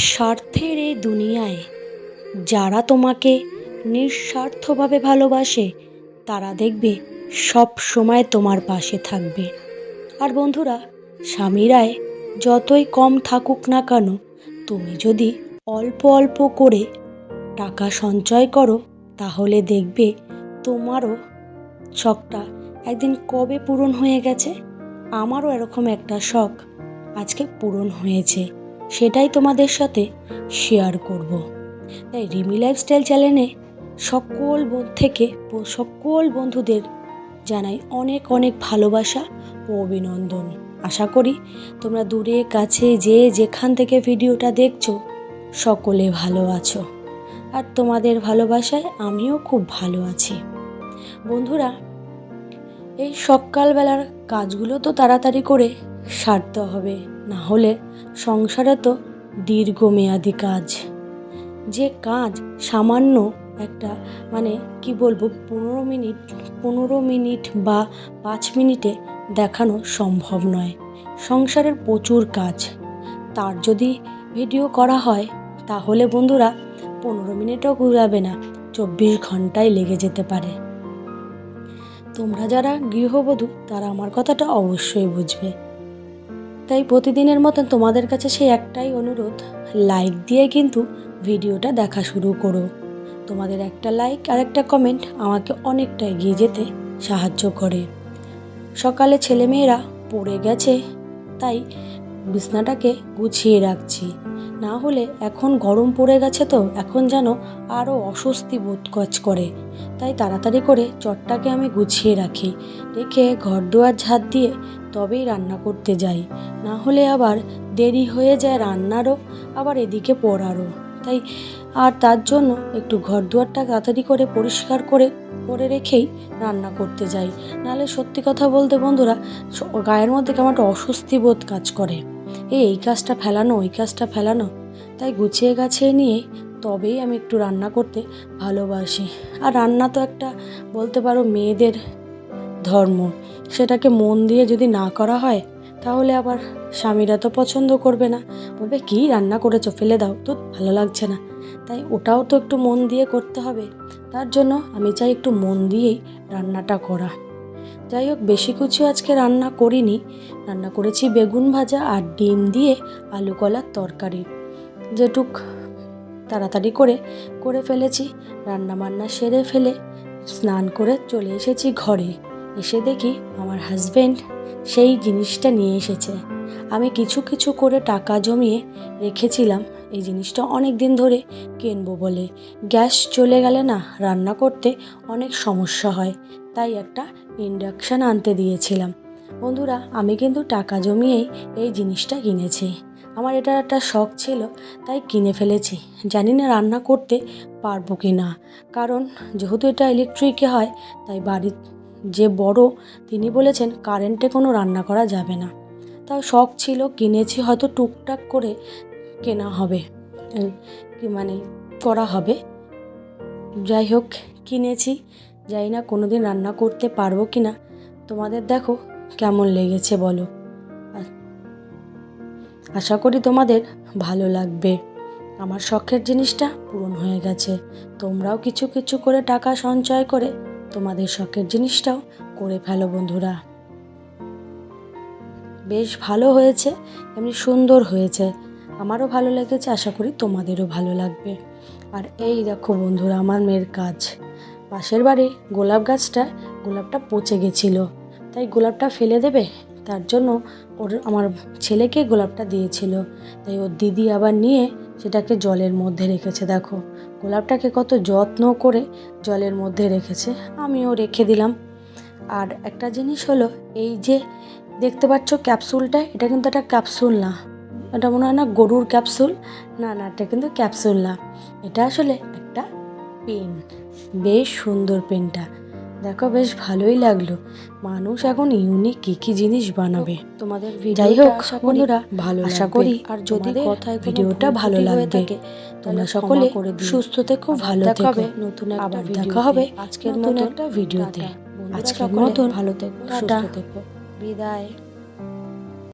স্বার্থের এ দুনিয়ায় যারা তোমাকে নিঃস্বার্থভাবে ভালোবাসে, তারা দেখবে সব সময় তোমার পাশে থাকবে। আর বন্ধুরা স্বামীরায় যতই কম থাকুক না কেন, তুমি যদি অল্প অল্প করে টাকা সঞ্চয় করো, তাহলে দেখবে তোমারও শখটা একদিন কবে পূরণ হয়ে গেছে? আমারও এরকম একটা শখ আজকে পূরণ হয়েছে। সেটাই তোমাদের সাথে শেয়ার করব। তাই রিমি লাইফস্টাইল চ্যানেলে সকল থেকে সকল বন্ধুদের জানাই অনেক অনেক ভালোবাসা ও অভিনন্দন। আশা করি তোমরা দূরে, কাছে, যে যেখান থেকে ভিডিওটা দেখছ, সকলে ভালো আছো। আর তোমাদের ভালোবাসায় আমিও খুব ভালো আছি। বন্ধুরা, এই সকালবেলার কাজগুলো তো তাড়াতাড়ি করে সারতে হবে, না হলে সংসারে তো দীর্ঘমেয়াদী কাজ। যে কাজ সামান্য একটা মানে কি বলব, পনেরো মিনিট পনেরো মিনিট বা পাঁচ মিনিটে দেখানো সম্ভব নয়। সংসারের প্রচুর কাজ। তার যদি ভিডিও করা হয়, তাহলে বন্ধুরা পনেরো মিনিটও ঘুরাবে না, চব্বিশ ঘন্টায় লেগে যেতে পারে। তোমরা যারা গৃহবধূ, তারা আমার কথাটা অবশ্যই বুঝবে। তাই প্রতিদিনের মতন তোমাদের কাছে সেই একটাই অনুরোধ লাইক দিয়ে কিন্তু ভিডিওটা দেখা শুরু করো। তোমাদের একটা লাইক আর একটা কমেন্ট আমাকে অনেকটা এগিয়ে যেতে সাহায্য করে। সকালে ছেলেমেয়েরা পড়ে গেছে, তাই বিছনাটাকে গুছিয়ে রাখছি। না হলে এখন গরম পড়ে গেছে তো, এখন যেন আরও অস্বস্তি বোধ কাজ করে। তাই তাড়াতাড়ি করে চটটাকে আমি গুছিয়ে রাখি, রেখে ঘর দুয়ার ঝাঁট দিয়ে তবেই রান্না করতে যাই। না হলে আবার দেরি হয়ে যায় রান্নারও, আবার এদিকে পড়ারও। তাই আর তার জন্য একটু ঘর দুয়ারটা তাড়াতাড়ি করে পরিষ্কার করে করে রেখেই রান্না করতে যাই। নাহলে সত্যি কথা বলতে বন্ধুরা গায়ের মধ্যে কেমন একটা অস্বস্তি বোধ কাজ করে। এই এই কাজটা ফেলানো, ওই কাজটা ফেলানো। তাই গুছিয়ে গাছিয়ে নিয়ে তবেই আমি একটু রান্না করতে ভালোবাসি। আর রান্না তো একটা, বলতে পারো, মেয়েদের ধর্ম। সেটাকে মন দিয়ে যদি না করা হয়, তাহলে আবার স্বামীরা তো পছন্দ করবে না। বলবে, কী রান্না করেছ? ফেলে দাও। তো ভালো লাগছে না। তাই ওটাও তো একটু মন দিয়ে করতে হবে। তার জন্য আমি চাই একটু মন দিয়েই রান্নাটা করা। যাই হোক, বেশি কিছু আজকে রান্না করিনি। রান্না করেছি বেগুন ভাজা আর ডিম দিয়ে আলু কলার তরকারি। যেটুক তাড়াতাড়ি করে করে ফেলেছি। রান্না বান্না সেরে ফেলে স্নান করে চলে এসেছি ঘরে। এসে দেখি আমার হাজবেন্ড সেই জিনিসটা নিয়ে এসেছে। আমি কিছু কিছু করে টাকা জমিয়ে রেখেছিলাম। এই জিনিসটা অনেক দিন ধরে কিনবো বলে। গ্যাস চলে গেলে না রান্না করতে অনেক সমস্যা হয়। তাই একটা ইন্ডাকশান আনতে দিয়েছিলাম। বন্ধুরা, আমি কিন্তু টাকা জমিয়েই এই জিনিসটা কিনেছি। আমার এটা একটা শখ ছিল, তাই কিনে ফেলেছি। জানি না রান্না করতে পারব কি না। কারণ যেহেতু এটা ইলেকট্রিকে হয়, তাই বাড়ির যে বড়, তিনি বলেছেন কারেন্টে কোনো রান্না করা যাবে না। তাও শখ ছিল, কিনেছি, হয়তো টুকটাক করে কেনা হবে। কি মানে করা হবে। যাই হোক, কিনেছি। যাই না কোনো দিন রান্না করতে পারব কি না। তোমাদের দেখো কেমন লেগেছে, বলো। আশা করি তোমাদের ভালো লাগবে। আমার শখের জিনিসটা পূরণ হয়ে গেছে। তোমরাও কিছু কিছু করে টাকা সঞ্চয় করে তোমাদের শখের জিনিসটাও করে ফেলো বন্ধুরা। বেশ ভালো হয়েছে, এমনি সুন্দর হয়েছে। আমারও ভালো লেগেছে, আশা করি তোমাদেরও ভালো লাগবে। আর এই দেখো বন্ধুরা, আমার মেয়ের কাজ। পাশের বাড়ি গোলাপ গাছটা, গোলাপটা পচে গেছিল। তাই গোলাপটা ফেলে দেবে? তার জন্য ওর আমার ছেলেকে গোলাপটা দিয়েছিল। তাই ওর দিদি আবার নিয়ে সেটাকে জলের মধ্যে রেখেছে, দেখো। গোলাপটাকে কত যত্ন করে জলের মধ্যে রেখেছে, আমিও রেখে দিলাম। আর একটা জিনিস হলো, এই যে দেখতে পাচ্ছ ক্যাপসুলটা, এটা কিন্তু একটা ক্যাপসুল না। এটা মনে হয় না গরুর ক্যাপসুল? না না, এটা কিন্তু ক্যাপসুল না। এটা আসলে একটা পেন। বেশ সুন্দর পেনটা। দেখো বেশ ভালোই লাগল। মানুষ এখন ইউনিক কি কি জিনিস বানাবে। তোমাদের যাই হোক বন্ধুরা ভালো আশা করি আর যদি কথায় ভিডিওটা ভালো লাগবে। তোমরা সকলে সুস্থ থেকো ভালো থাকবে নতুন আবার দেখা হবে আজকের নতুন একটা ভিডিওতে। আজকের মতন ভালো থেকো সুস্থ থেকো। বিদায়।